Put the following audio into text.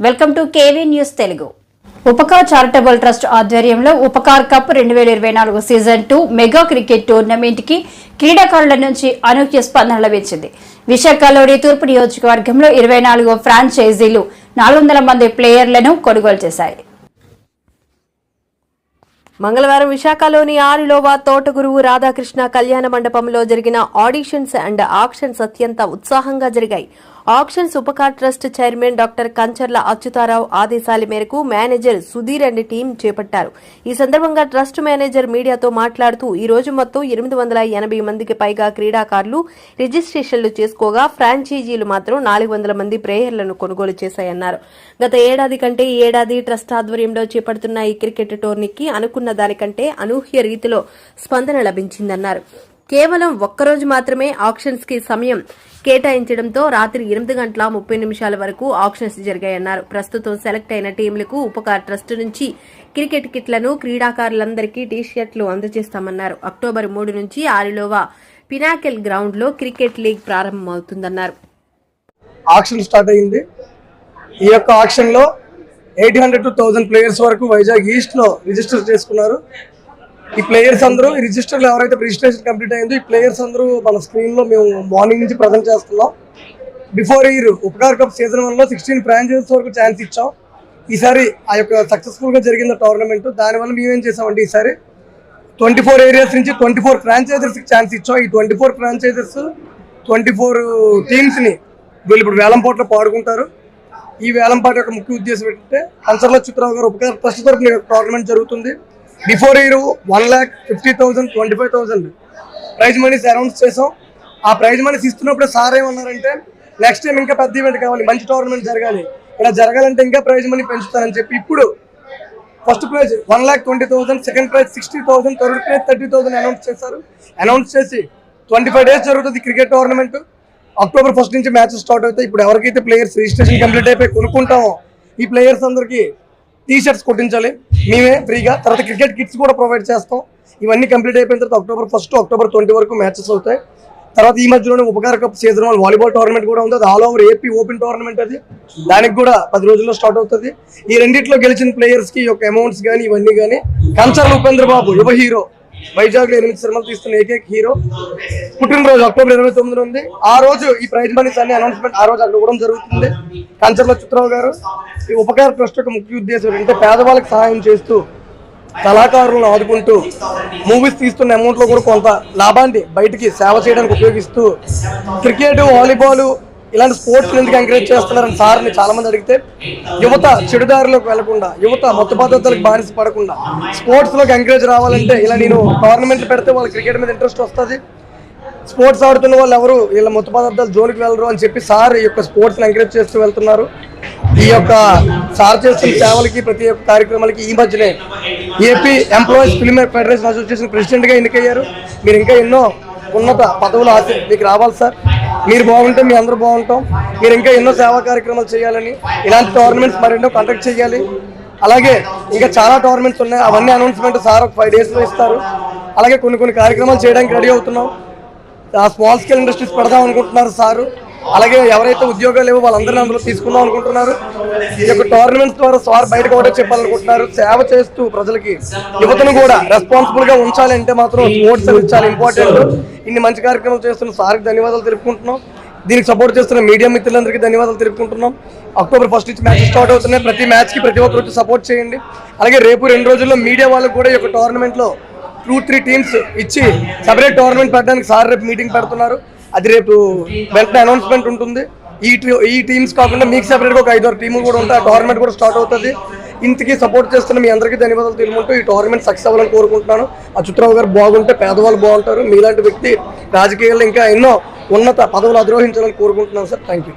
Welcome to KV news Telugu Upkar charitable trust ఆధ్వర్యంలో Upkar cup రెండు వేల ఇరవై నాలుగు సీజన్ టూ మెగా క్రికెట్ టోర్నమెంట్కి క్రీడాకారుల నుంచి అనూహ్య స్పందన లభించింది. విశాఖలోని తూర్పు నియోజకవర్గంలో ఇరవై నాలుగు ఫ్రాంచైజీలు నాలుగు వందల మంది ప్లేయర్లను కొనుగోలు చేశాయి. మంగళవారం విశాఖలోని ఆరిలోవా తోటగురువు రాధాకృష్ణ కళ్యాణ మండపంలో జరిగిన ఆడిషన్స్ అండ్ ఆక్షన్స్ అత్యంత ఉత్సాహంగా జరిగాయి. Auction Upkar trust chairman doctor Kancharla Achyutharao ఆదేశాల మేరకు మేనేజర్ సుధీర్ అండ్ టీం చేపట్టారు. ఈ సందర్భంగా ట్రస్ట్ మేనేజర్ మీడియాతో మాట్లాడుతూ ఈ రోజు మొత్తం ఎనిమిది వందల ఎనభై మందికి పైగా క్రీడాకారులు రిజిస్ట్రేషన్లు చేసుకోగా ఫ్రాంచైజీలు మాత్రం నాలుగు వందల మంది ప్రేయర్లను కొనుగోలు చేశాయన్నారు. గత ఏడాది కంటే ఈ ఏడాది ట్రస్ట్ ఆధ్వర్యంలో చేపడుతున్న ఈ క్రికెట్ టోర్నీకి అనుకున్న దానికంటే అనూహ్య రీతిలో స్పందన లభించిందన్నారు. కేవలం ఒక్కరోజు మాత్రమే ఆక్షన్స్కి సమయం కేటాయించడంతో రాత్రి ఎనిమిది గంటల ముప్పై నిమిషాల వరకు ఆక్షన్స్ జరిగాయన్నారు. ప్రస్తుతం సెలెక్ట్ అయిన టీంలకు ఉపకార్ ట్రస్ట్ నుంచి క్రికెట్ కిట్లను క్రీడాకారులందరికీ టీ షర్ట్లు అందజేస్తామన్నారు. అక్టోబర్ మూడు నుంచి ఆరిలోవా పినాకెల్ గ్రౌండ్లో క్రికెట్ లీగ్ ప్రారంభమవుతుందన్నారు. ఆక్షన్ స్టార్ట్ అయింది. ఈ యొక్క ఆక్షన్లో eight hundred to thousand players వరకు వైజాగ్ ఈస్ట్లో రిజిస్టర్ చేసుకున్నారు. ఈ ప్లేయర్స్ అందరూ ఈ రిజిస్టర్ ఎవరైతే రిజిస్ట్రేషన్ కంప్లీట్ అయిందో ఈ ప్లేయర్స్ అందరూ మన స్క్రీన్లో మేము మార్నింగ్ నుంచి ప్రజెంట్ చేస్తున్నాం. Before year Upkar cup season వన్లో సిక్స్టీన్ ఫ్రాంచైజెస్ వరకు ఛాన్స్ ఇచ్చాం. ఈసారి ఆ యొక్క సక్సెస్ఫుల్గా జరిగిన టోర్నమెంట్ దానివల్ల మేమేం చేసామంటే ఈసారి ట్వంటీ ఫోర్ ఏరియాస్ నుంచి ట్వంటీ ఫోర్ ఫ్రాంచైజర్స్ ఛాన్స్ ఇచ్చాం. ఈ twenty four franchisers twenty four టీమ్స్ని వీళ్ళు ఇప్పుడు వేలంపాట్లో పాడుకుంటారు. ఈ వేలంపాట యొక్క ముఖ్య ఉద్దేశం ఏంటంటే హంసర్ల చిత్రరావు గారు ఉపకార ట్రస్ట్ తరఫున టోర్నమెంట్ జరుగుతుంది. Before year one lakh fifty thousand twenty five thousand prize moneys announce చేసాం. ఆ ప్రైజ్ మనీస్ ఇస్తున్నప్పుడు సార్ ఏమన్నారంటే నెక్స్ట్ టైం ఇంకా పెద్ద ఈవెంట్ కావాలి మంచి టోర్నమెంట్ జరగాలి. ఇలా జరగాలంటే ఇంకా ప్రైజ్ మనీ పెంచుతానని చెప్పి ఇప్పుడు first prize one lakh twenty thousand second prize sixty thousand third prize thirty thousand announce చేశారు. అనౌన్స్ చేసి ట్వంటీ ఫైవ్ డేస్ జరుగుతుంది క్రికెట్ టోర్నమెంట్ అక్టోబర్ ఫస్ట్ నుంచి మ్యాచెస్ స్టార్ట్ అవుతాయి. ఇప్పుడు ఎవరికైతే ప్లేయర్స్ రిజిస్ట్రేషన్ కంప్లీట్ అయిపోయి కొనుక్కుంటామో ఈ ప్లేయర్స్ అందరికీ టీ షర్ట్స్ కొట్టించాలి. మేమే ఫ్రీగా. తర్వాత క్రికెట్ కిట్స్ కూడా ప్రొవైడ్ చేస్తాం. ఇవన్నీ కంప్లీట్ అయిపోయిన తర్వాత అక్టోబర్ ఫస్ట్ అక్టోబర్ ట్వంటీ వరకు మ్యాచెస్ అవుతాయి. తర్వాత ఈ మధ్యలోనే ఉపకార కప్ సీజన్ వాలీబాల్ టోర్నమెంట్ కూడా ఉంది. అది all over AP open tournament అది. దానికి కూడా పది రోజుల్లో స్టార్ట్ అవుతుంది. ఈ రెండిట్లో గెలిచిన ప్లేయర్స్కి యొక్క అమౌంట్స్ కానీ ఇవన్నీ కానీ కంచర్ ఉపేంద్ర బాబు యువ హీరో వైజాగ్లో ఎనిమిది సినిమాలు తీస్తున్న ఏకైక హీరో. పుట్టినరోజు అక్టోబర్ ఇరవై తొమ్మిది ఉంది. ఆ రోజు ఈ ప్రైజ్ మనీస్ అన్ని అనౌన్స్మెంట్ ఆ రోజు అక్కడ ఇవ్వడం జరుగుతుంది. కంచర్ల చిత్రరావు గారు ఈ ఉపకార ట్రస్ట్ యొక్క ముఖ్య ఉద్దేశం అంటే పేదవాళ్ళకి సహాయం చేస్తూ కళాకారులను ఆదుకుంటూ మూవీస్ తీస్తున్న అమౌంట్లో కూడా కొంత లాభాన్ని బయటికి సేవ చేయడానికి ఉపయోగిస్తూ క్రికెట్ వాలీబాల్ ఇలాంటి స్పోర్ట్స్ ఎందుకు ఎంకరేజ్ చేస్తున్నారని సార్ని చాలా మంది అడిగితే యువత చెడుదారిలోకి వెళ్ళకుండా యువత మొత్త పద్ధతులకు బానిస పడకుండా స్పోర్ట్స్లోకి ఎంకరేజ్ రావాలంటే ఇలా నేను టోర్నమెంట్ పెడితే వాళ్ళకి క్రికెట్ మీద ఇంట్రెస్ట్ వస్తుంది. స్పోర్ట్స్ ఆడుతున్న వాళ్ళు ఎవరు వీళ్ళ మొత్త పదార్థాలు జోలికి వెళ్ళరు అని చెప్పి సార్ ఈ యొక్క స్పోర్ట్స్ ఎంకరేజ్ చేస్తూ వెళ్తున్నారు. ఈ యొక్క సార్ చేస్తున్న సేవలకి ప్రతి ఒక్క కార్యక్రమాలకి ఈ మధ్యనే AP employees film federation association ప్రెసిడెంట్గా ఎన్నికయ్యారు. మీరు ఇంకా ఎన్నో ఉన్నత పదవులు ఆశ మీకు రావాలి సార్. మీరు బాగుంటే మీ అందరూ బాగుంటాం. మీరు ఇంకా ఎన్నో సేవా కార్యక్రమాలు చేయాలని ఇలాంటి టోర్నమెంట్స్ మరెన్నో కండక్ట్ చేయాలి. అలాగే ఇంకా చాలా టోర్నమెంట్స్ ఉన్నాయి. అవన్నీ అనౌన్స్మెంట్ సార్ ఒక ఫైవ్ డేస్లో ఇస్తారు. అలాగే కొన్ని కొన్ని కార్యక్రమాలు చేయడానికి రెడీ అవుతున్నాం. ఆ స్మాల్ స్కేల్ ఇండస్ట్రీస్ పెడదాం అనుకుంటున్నారు సారు. అలాగే ఎవరైతే ఉద్యోగాలు లేవో వాళ్ళందరినీ అందులో తీసుకుందాం అనుకుంటున్నారు. ఈ యొక్క టోర్నమెంట్స్ ద్వారా సార్ బయటకు ఒకటే చెప్పాలనుకుంటున్నారు. సేవ చేస్తూ ప్రజలకి యువతను కూడా రెస్పాన్సిబుల్గా ఉంచాలి అంటే మాత్రం స్పోర్ట్స్ అనేది చాలా ఇంపార్టెంట్ ఇన్ని మంచి కార్యక్రమాలు చేస్తున్న సార్కి ధన్యవాదాలు తెలుపుకుంటున్నాం. దీనికి సపోర్ట్ చేస్తున్న మీడియా మిత్రులందరికీ ధన్యవాదాలు తెలుపుకుంటున్నాం. అక్టోబర్ ఫస్ట్ నుంచి మ్యాచ్ స్టార్ట్ అవుతున్నాయి. ప్రతి మ్యాచ్కి ప్రతి ఒక్కరు వచ్చి సపోర్ట్ చేయండి. అలాగే రేపు రెండు రోజుల్లో మీడియా వాళ్ళకు కూడా ఈ యొక్క టోర్నమెంట్లో టూ త్రీ టీమ్స్ ఇచ్చి సపరేట్ టోర్నమెంట్ పెట్టడానికి సార్ రేపు మీటింగ్ పెడుతున్నారు. అది రేపు వెంటనే అనౌన్స్మెంట్ ఉంటుంది. ఈ ఈ టీమ్స్ కాకుండా మీకు సెపరేట్గా ఒక ఐదారు టీములు కూడా ఉంటాయి. ఆ టోర్నమెంట్ కూడా స్టార్ట్ అవుతుంది. ఇంతకీ సపోర్ట్ చేస్తున్న మీ అందరికీ ధన్యవాదాలు తెలుపుకుంటూ ఈ టోర్నమెంట్ సక్సెస్ అవ్వాలని కోరుకుంటున్నాను. అచ్యుతరావు గారు బాగుంటే పేదవాళ్ళు బాగుంటారు. మీలాంటి వ్యక్తి రాజకీయాల్లో ఇంకా ఎన్నో ఉన్నత పదవులు అధిరోహించాలని కోరుకుంటున్నాను సార్. Thank you